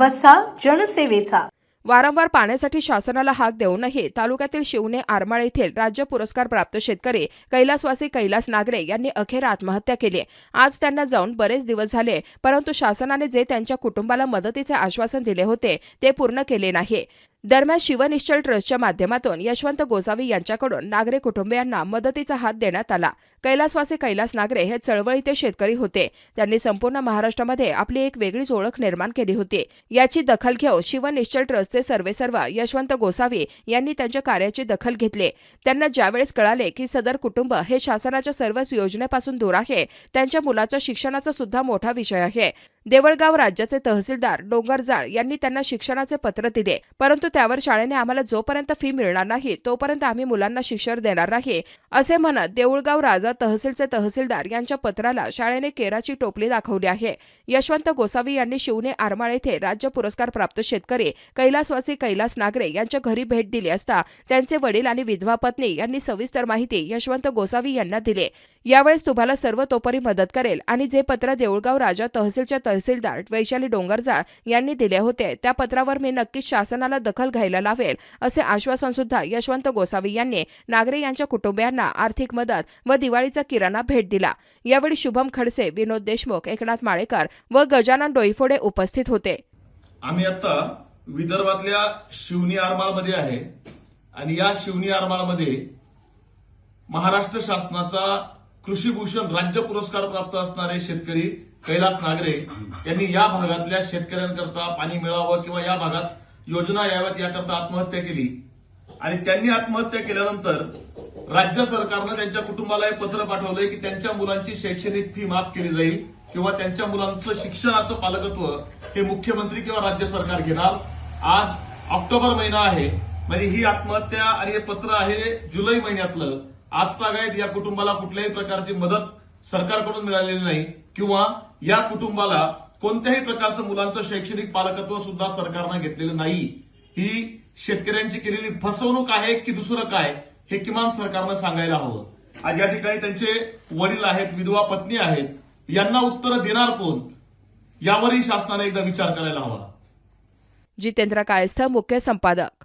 वसा जनसेवेचा. वारंवार पाण्यासाठी शासनाला हाक देऊनही तालुक्यातील शिवणे आरमाळ येथील राज्य पुरस्कार प्राप्त शेतकरी कैलासवासी कैलास नागरे यांनी अखेर आत्महत्या केली. आज त्यांना जाऊन बरेच दिवस झाले परंतु शासनाने जे त्यांच्या कुटुंबाला मदतीचे आश्वासन दिले होते ते पूर्ण केले नाही. दरम्यान शिवनिश्चल ट्रस्टच्या माध्यमातून यशवंत गोसावी यांच्याकडून नागरे कुटुंबियांना मदतीचा हात देण्यात आला. कैलासवासी कैलास नागरे हे चळवळीचे शेतकरी होते. त्यांनी संपूर्ण महाराष्ट्रामध्ये आपली एक वेगळीच ओळख निर्माण केली होती. याची दखल घेऊन शिवनिश्चल ट्रस्टचे सर्वेसर्व यशवंत गोसावी यांनी त्यांच्या कार्याची दखल घेतली. त्यांना ज्यावेळेस कळाले की सदर कुटुंब हे शासनाच्या सर्वच योजनेपासून दूर आहे त्यांच्या मुलाच्या शिक्षणाचा सुद्धा मोठा विषय आहे. देवळगाव राज्याचे तहसीलदार डोंगरजाळ यांनी त्यांना शिक्षणाचे पत्र दिले. परंतु त्यावर शाळेने आम्हाला जोपर्यंत फी मिळणार नाही तोपर्यंत आम्ही मुलांना शिक्षण देणार नाही असे म्हणत देऊळगाव राजा तहसीलचे तहसीलदार यांच्या पत्राला शाळेने केराची टोपली दाखवली आहे. यशवंत गोसावी यांनी शिवने आरमाळ येथे राज्य पुरस्कार प्राप्त शेतकरी कैलासवासी कैलास नागरे यांच्या घरी भेट दिली असता त्यांचे वडील आणि विधवा पत्नी यांनी सविस्तर माहिती यशवंत गोसावी यांना दिले. यावेळेस तुम्हाला सर्वतोपरी मदत करेल आणि जे पत्र देऊळगाव राजा तहसीलच्या तहसीलदार वैशाली डोंगरजाळ यांनी दिले होते त्या पत्रावर मी नक्कीच शासनाला दखल घ्यायला लावेल असे आश्वासन सुद्धा यशवंत गोसावी यांनी नागरे यांच्या कुटुंबियांना आर्थिक मदत व दिवाळीचा किराणा भेट दिला. यावेळी शुभम खडसे विनोद देशमुख एकनाथ माळेकर व गजानन डोईफोडे उपस्थित होते. आम्ही आता विदर्भातल्या शिवनी आरमाळमध्ये आहे आणि या शिवनी आरमाळमध्ये महाराष्ट्र शासनाचा कृषीभूषण राज्य पुरस्कार प्राप्त असणारे शेतकरी कैलास नागरे यांनी या भागातल्या शेतकऱ्यांकरता पाणी मिळावं किंवा या भागात योजना याव्यात याकरता आत्महत्या केली. आणि त्यांनी आत्महत्या केल्यानंतर राज्य सरकारनं त्यांच्या कुटुंबाला हे पत्र पाठवलंय की त्यांच्या मुलांची शैक्षणिक फी माफ केली जाईल किंवा त्यांच्या मुलांचं शिक्षणाचं पालकत्व हे मुख्यमंत्री किंवा राज्य सरकार घेणार. आज ऑक्टोबर महिना आहे. म्हणजे ही आत्महत्या आणि हे पत्र आहे जुलै महिन्यातलं. आज तागायत या कुटुंबाला कुठल्याही प्रकारची मदत सरकारकडून मिळालेली नाही. किंवा या कुटुंबाला कोणत्याही प्रकारचं मुलांचं शैक्षणिक पालकत्व सुद्धा सरकारनं घेतलेलं नाही. ही शेतकऱ्यांची केलेली फसवणूक आहे की दुसरं काय हे किमान सरकारनं सांगायला हवं. आज या ठिकाणी त्यांचे वडील आहेत विधवा पत्नी आहेत. यांना उत्तर देणार कोण? यावरही शासनाने एकदा विचार करायला हवा. जितेंद्र कायस्थ मुख्य संपादक.